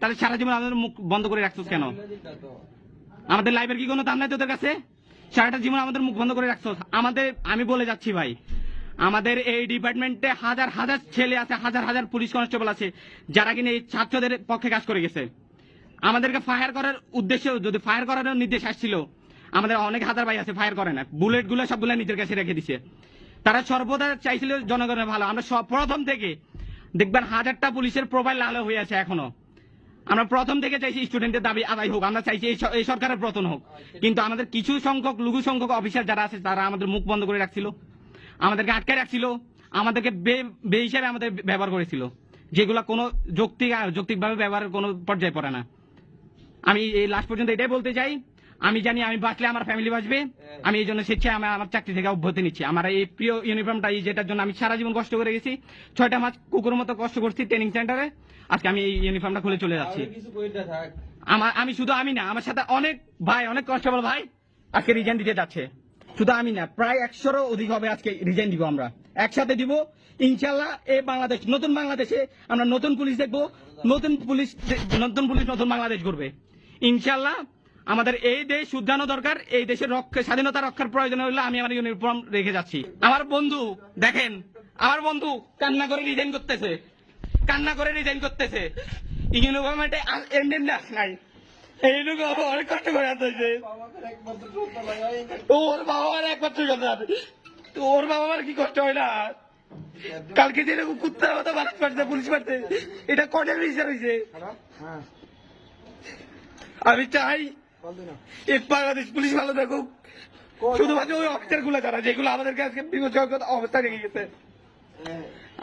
তাহলে সারা জীবন আমাদের মুখ বন্ধ করে রাখছিস কেন? আমাদের লাইফের কি কোনো দাম নাই তোদের কাছে? সারাটা জীবন আমাদের মুখ বন্ধ করে রাখছো আমাদের, আমি বলে যাচ্ছি ভাই, আমাদের এই ডিপার্টমেন্টে হাজার হাজার ছেলে আছে, হাজার হাজার পুলিশ কনস্টেবল আছে, যারা কিনা এই ছাত্রদের পক্ষে কাজ করে গেছে। আমাদেরকে ফায়ার করার উদ্দেশ্য, যদি ফায়ার করার নির্দেশ আসছিল, আমাদের অনেক হাজার ভাই আছে ফায়ার করে না। বুলেটগুলো সবগুলো নিজের কাছে রেখে দিছে। তারা সর্বদা চাইছিল জনগণের ভালো। আমরা প্রথম থেকে দেখবেন হাজারটা পুলিশের প্রোফাইল আলো হয়ে আছে এখনও। আমরা প্রথম থেকে চাইছি স্টুডেন্টের দাবি আদায় হোক, আমরা চাইছি এই সরকারের পতন হোক। কিন্তু আমাদের কিছু সংখ্যক, লঘু সংখ্যক অফিসার যারা আছে, তারা আমাদের মুখ বন্ধ করে রাখছিল। আমাদেরকে আটকে রাখছিল। আমাদেরকে বে বে হিসাবে আমাদের ব্যবহার করেছিল। যেগুলো কোনো যৌক্তিক, যৌক্তিকভাবে ব্যবহারের কোনো পর্যায়ে পড়ে না। আমি এই লাস্ট পর্যন্ত এটাই বলতে চাই। আমি জানি আমি বাঁচলে আমার ফ্যামিলি বাঁচবে। আমি এই জন্য স্বেচ্ছায় আমি আমার চাকরি থেকে অব্যাহতি নিচ্ছি। আমার এই প্রিয় ইউনিফর্মটা এই যেটার জন্য আমি সারা জীবন কষ্ট করে গেছি ছয়টা মাস কুকুর মতো কষ্ট করছি ট্রেনিং সেন্টারে আজকে আমি এই ইউনিফর্মটা খুলে চলে যাচ্ছি। আমার আমি শুধু আমি না আমার সাথে অনেক ভাই অনেক কনস্টেবল ভাই আজকে রিজাইন দিতে যাচ্ছে। শুধু আমি না প্রায় একশোরও অধিক হবে আজকে রিজাইন দিব আমরা। একসাথে দিব ইনশাল্লাহ এই বাংলাদেশ নতুন বাংলাদেশে আমরা নতুন পুলিশ দেখব নতুন পুলিশ নতুন পুলিশ নতুন বাংলাদেশ করবে ইনশাল্লাহ আমাদের এই দেশ শুদ্ধানো দরকার এই দেশের রক্ষা স্বাধীনতা রক্ষার প্রয়োজন হলে আমি আমার ইউনিফর্ম রেখে যাচ্ছি। আমার বন্ধু দেখেন আমার বন্ধু কান্না করে রিজাইন করতেছে। কান্না করে রিজাইন করতেছে। ইউনিফর্মে এন্ডেন নাই। এইটুকু অনেক কষ্ট করে ওর বাবা মার একমাত্র সন্তান ওর বাবা মার কি কষ্ট হয় না? কালকে যে এরকম কুত্তার মতো মানুষ মারছে পুলিশ মারছে এটা কটের বিচার হয়েছে হ্যাঁ। আমি চাই বাংলাদেশ পুলিশ ভালো থাকুক। শুধুমাত্র ওই অফিসারগুলো যারা যেগুলো আমাদেরকে আজকে বিপজ্জনক অবস্থা রেখে গেছে।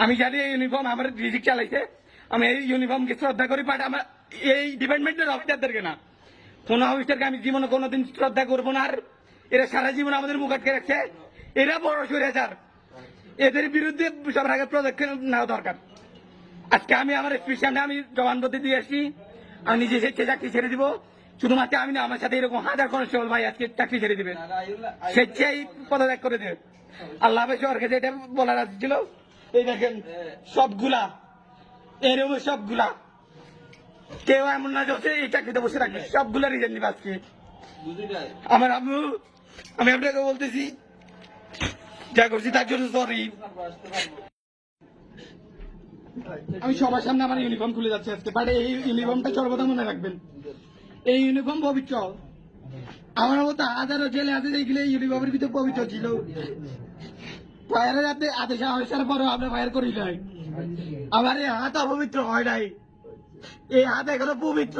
আমি জানি এই ইউনিফর্ম আমার রিজিক চালাইছে। আমি এই ইউনিফর্মকে শ্রদ্ধা করি বাট আমার এই ডিপার্টমেন্টের অফিসারদেরকে না। কোন অফিসারকে আমি জীবনে কোনোদিন শ্রদ্ধা করব না আর এরা সারা জীবন আমাদের মুখ আটকে রাখছে। এরা বড় স্বৈরাচার এদের বিরুদ্ধে সবার আগে পদক্ষেপ নেওয়া দরকার। আজকে আমি আমার স্পেশালে আমি জবানবন্দি দিয়ে আসছি। আমি নিজে স্বেচ্ছায় চাকরি ছেড়ে দিব। শুধুমাত্র আমি না আমার সাথে এরকম হাজার কনস্টেবল ভাই আজকে চাকরি ছেড়ে দিবে। স্বেচ্ছায় পদত্যাগ করে দেবে। আল্লাহ হাফেজ কাছে এটা বলার আছে ছিল এই দেখেন সবগুলা এরকম সবগুলা। কেউ এমন না যে এই চাকরিতে বসে রাখবে সবগুলা রিজেন নিবে আজকে। আমার আম্মু আমি আপনাকে বলতেছি যা করছি তার জন্য সরি আমি সবার সামনে আমার ইউনিফর্ম খুলে যাচ্ছে আজকে। বাট এই ইউনিফর্মটা সর্বদা মনে রাখবেন। এই ইউনিফর্ম পবিত্র। আমার মতো হাজারো ছেলে আছে দেখলে ইউনিফর্মের ভিতরে পবিত্র ছিল। ফায়ারের হাতে আদেশ আসার পরও আমরা ফায়ার করি নাই। আমার এই হাত অপবিত্র হয় নাই। এই হাত এখনও পবিত্র।